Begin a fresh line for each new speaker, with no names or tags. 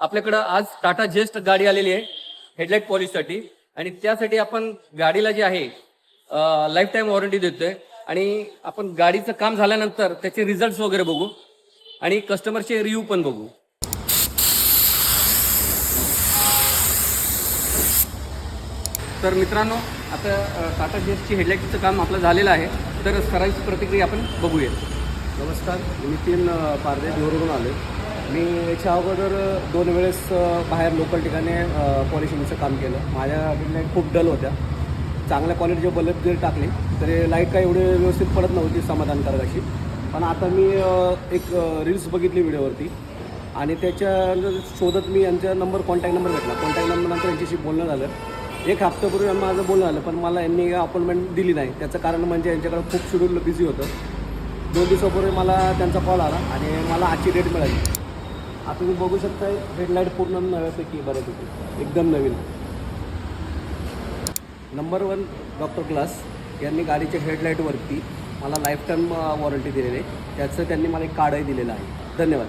आपल्याकडं आज टाटा जेस्ट गाडी आलेली आहे हेडलाईट पॉलिशसाठी. आणि त्यासाठी आपण गाडीला जे आहे लाईफ टाईम वॉरंटी देतोय. आणि आपण गाडीचं काम झाल्यानंतर त्याचे रिझल्ट वगैरे बघू. आणि कस्टमरचे रिव्ह्यू पण बघू. तर मित्रांनो आता टाटा जेस्टची हेडलाईटचं काम आपलं झालेलं आहे. तर सरांची प्रतिक्रिया आपण बघूया.
नमस्कार मी नितीन पारदे देवरून आले मी याच्या अगोदर दोन वेळेस बाहेर लोकल ठिकाणी पॉलिशिंगचं काम केलं. माझ्या लाइट खूप डल होत्या. चांगल्या क्वालिटीचे बल्ब जरी टाकले तरी लाइट काही एवढे व्यवस्थित पडत नव्हती समाधानकारक अशी. पण आता मी एक रील्स बघितली व्हिडिओवरती. आणि त्याच्या शोधत मी यांचा नंबर कॉन्टॅक्ट नंबर भेटला. कॉन्टॅक्ट नंबर नंतर यांच्याशी बोलणं झालं. एक हप्त्यापूर्वी माझं बोलणं झालं पण मला यांनी अपॉइंटमेंट दिली नाही. त्याचं कारण म्हणजे यांच्याकडे खूप शेड्यूल बिझी होतं. दोन दिवसापूर्वी मला त्यांचा कॉल आला आणि मला आजची डेट मिळाली. आता तुम्ही बघू शकता हेडलाईट पूर्ण नव्यापैकी बऱ्यापैकी. एकदम नवीन. नंबर वन डॉक्टर क्लास यांनी गाडीच्या हेडलाईटवरती मला लाईफ टाईम वॉरंटी दिलेली आहे. त्याचं त्यांनी मला एक कार्डही दिलेलं आहे. धन्यवाद.